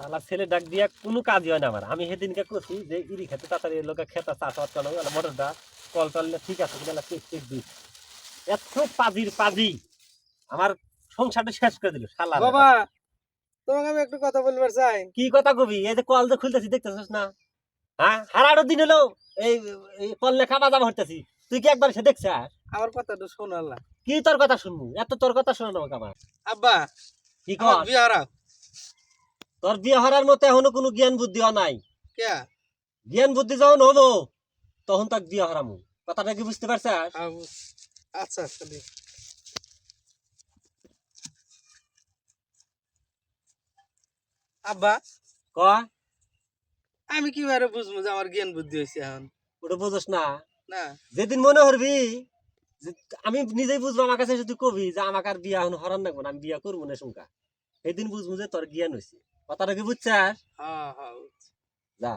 শালা ছেলে ডাক দিয়া কোনো কাজই হয় না আমার। আমি সেদিনকে করছি যে ইরি খেতে তাড়াতাড়ি লোকে খেতে চাষ হওয়ার চলো মোটরটা কল টল ঠিক আছে বলে চেক চেক দিই এত পাজির পাজি। আমার সংসারটা শেষ করে দিল শালা বাবা তোমাকে আমি একটু কথা বলবার চাই। কি কথা কবি? এই যে কল যে খুলতেছি দেখতেছিস না? হ্যাঁ? হারারো দিন হলো এই কল লেখা বাজা ভরতেছি। তুই কি একবার সে দেখছিস? আমার কথাটা শোনো আল্লাহ। কি তোর কথা শুনব? এত তোর কথা শোনো আমাকে আমার আব্বা কি কর বিয়ে তোর বিয়ে হরার মতো এখনও কোনো জ্ঞান বুদ্ধি হয় নাই। কে জ্ঞান বুদ্ধি যখন হব তখন তাক বিয়ে হারামু। কথাটা কি বুঝতে পারছিস? আবু, আচ্ছা আচ্ছা আব্বা? ক? আমি কীভাবে বুঝব যে আমার জ্ঞান বুদ্ধি হয়েছে এখন? ওটা বুঝোস না। না। যেদিন মনে করবি আমি নিজেই বুঝব আমার কাছে যদি কবি যে আমাকে আর বিয়া এখন হরান না আমি বিয়া করব না শুনকা সেদিন বুঝব যে তোর জ্ঞান হয়েছে কথাটা কি বুঝছিস? হ্যাঁ হ্যাঁ যা।